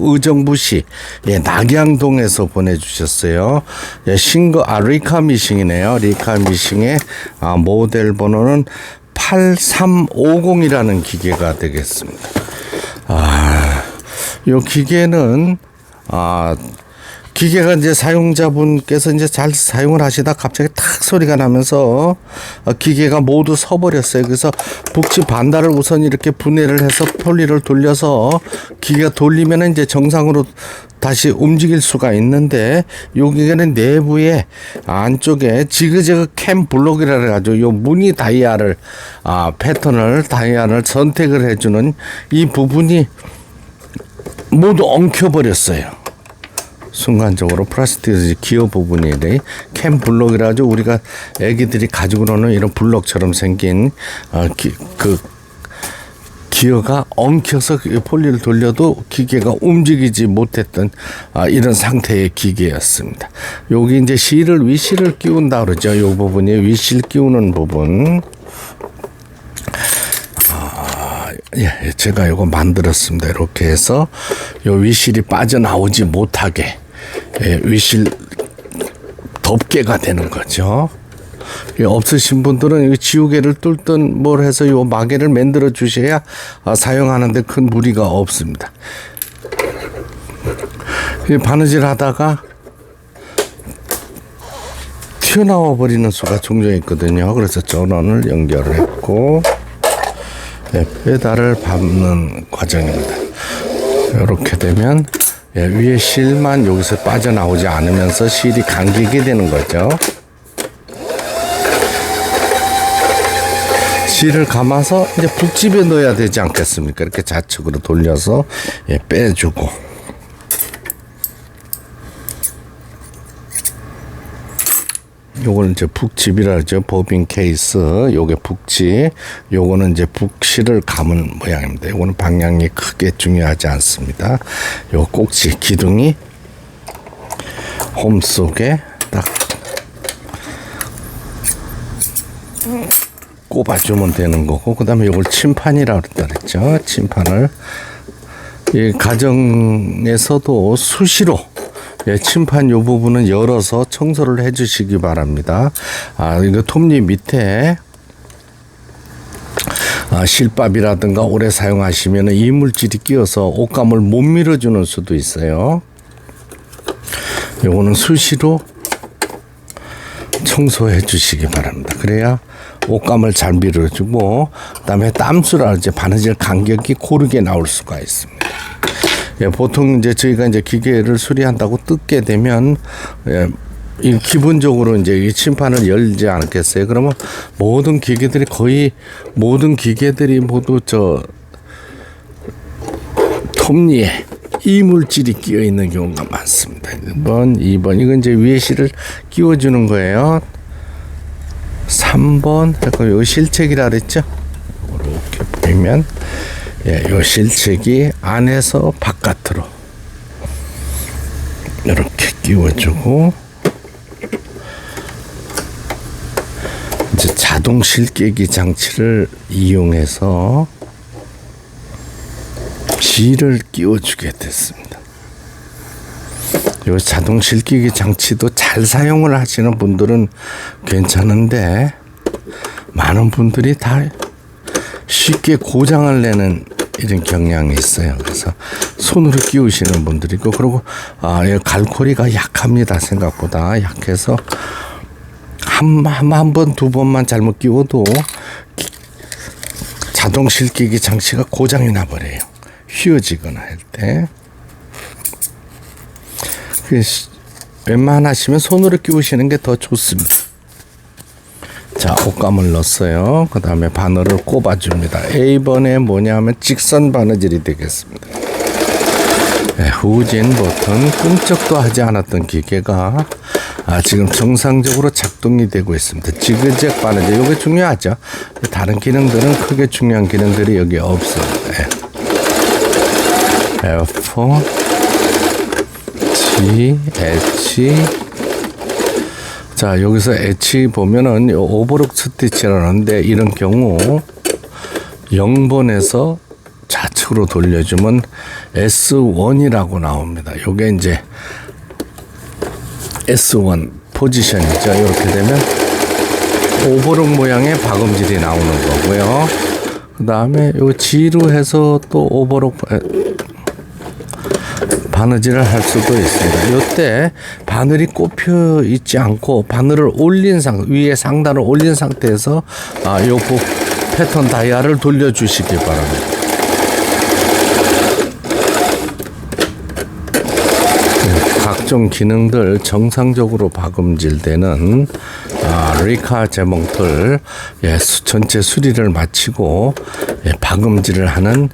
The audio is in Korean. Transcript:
의정부시 예, 낙양동에서 보내주셨어요. 예, 싱거 아 리카 미싱이네요. 리카 미싱의 아, 모델 번호는 8350이라는 기계가 되겠습니다. 아, 요 기계는 아 기계가 이제 사용자분께서 이제 잘 사용을 하시다 갑자기 탁 소리가 나면서 어, 기계가 모두 서버렸어요. 그래서 북치 반달을 우선 이렇게 분해를 해서 폴리를 돌려서 기계가 돌리면 이제 정상으로 다시 움직일 수가 있는데 요 기계는 내부에 안쪽에 지그재그 캠 블록이라 해가지고 요 무늬 다이아를 아 패턴을 다이아를 선택을 해주는 이 부분이 모두 엉켜버렸어요. 순간적으로 플라스틱 기어 부분이 캠 블록이라 하죠. 우리가 애기들이 가지고 노는 이런 블록처럼 생긴 어, 기, 그 기어가 엉켜서 그 폴리를 돌려도 기계가 움직이지 못했던 아, 이런 상태의 기계였습니다. 여기 이제 실을 위실을 끼운다 그러죠. 이 부분이 위실 끼우는 부분. 예, 제가 이거 만들었습니다. 이렇게 해서 요 위실이 빠져나오지 못하게 예, 위실 덮개가 되는 거죠. 예, 없으신 분들은 이 지우개를 뚫든 뭘 해서 요 마개를 만들어 주셔야 아, 사용하는데 큰 무리가 없습니다. 이 바느질 하다가 튀어나와 버리는 수가 종종 있거든요. 그래서 전원을 연결을 했고 네, 페달을 밟는 과정입니다. 이렇게 되면 예, 위에 실만 여기서 빠져나오지 않으면서 실이 감기게 되는 거죠. 실을 감아서 이제 북집에 넣어야 되지 않겠습니까? 이렇게 좌측으로 돌려서 예, 빼주고. 요거는 이제 북집이라 그러죠. 보빈 케이스. 요게 북집. 요거는 이제 북실을 감은 모양입니다. 요거는 방향이 크게 중요하지 않습니다. 요 꼭지 기둥이 홈 속에 딱 꼽아주면 되는 거고 그 다음에 요걸 침판이라 그랬다 그랬죠. 침판을 이 가정에서도 수시로 예, 침판 요 부분은 열어서 청소를 해 주시기 바랍니다. 아, 이거 톱니 밑에 아, 실밥이라든가 오래 사용하시면 이물질이 끼어서 옷감을 못 밀어주는 수도 있어요. 요거는 수시로 청소해 주시기 바랍니다. 그래야 옷감을 잘 밀어주고 그다음에 땀수라 이제 바느질 간격이 고르게 나올 수가 있습니다. 예, 보통 이제 저희가 이제 기계를 수리한다고 뜯게 되면 예, 이 기본적으로 이제 이 침판을 열지 않겠어요. 그러면 모든 기계들이 거의 모든 기계들이 모두 저 톱니에 이물질이 끼어 있는 경우가 많습니다. 1번, 2번 이건 이제 위에 실을 끼워 주는 거예요. 3번 약간 요 실책이라 그랬죠. 이렇게 보이면 예, 요 실책이 안에서 바깥으로 이렇게 끼워주고 이제 자동 실깨기 장치를 이용해서 실을 끼워주게 됐습니다. 요 자동 실기기 장치도 잘 사용을 하시는 분들은 괜찮은데 많은 분들이 다 쉽게 고장을 내는 이런 경향이 있어요. 그래서 손으로 끼우시는 분들이 있고 그리고 아, 이 갈고리가 약합니다. 생각보다 약해서 한한 번 두 번만 잘못 끼워도 자동 실기기 장치가 고장이 나 버려요. 휘어지거나 할 때. 그 웬만하시면 손으로 끼우시는 게 더 좋습니다. 자, 옷감을 넣었어요. 그 다음에 바늘을 꼽아 줍니다. A번에 뭐냐면 직선 바느질이 되겠습니다. 네, 후진 버튼 끔찍도 하지 않았던 기계가 아, 지금 정상적으로 작동이 되고 있습니다. 지그잭 바느질 이게 중요하죠. 다른 기능들은 크게 중요한 기능들이 여기 없습니다. 네. F4 G H 자 여기서 H 보면은 요 오버록 스티치라는데 이런 경우 0번에서 좌측으로 돌려주면 S1이라고 나옵니다. 요게 이제 S1 포지션이죠. 이렇게 되면 오버록 모양의 박음질이 나오는 거고요. 그 다음에 요 G로 해서 또 오버록 에, 바느질을 할 수도 있습니다. 요때 바늘이 꼽혀 있지 않고 바늘을 올린 상 위에 상단을 올린 상태에서 아 요거 패턴 다이아를 돌려주시기 바랍니다. 네, 각종 기능들 정상적으로 박음질되는 아, 리카 제목들 예, 수- 전체 수리를 마치고 예, 박음질을 하는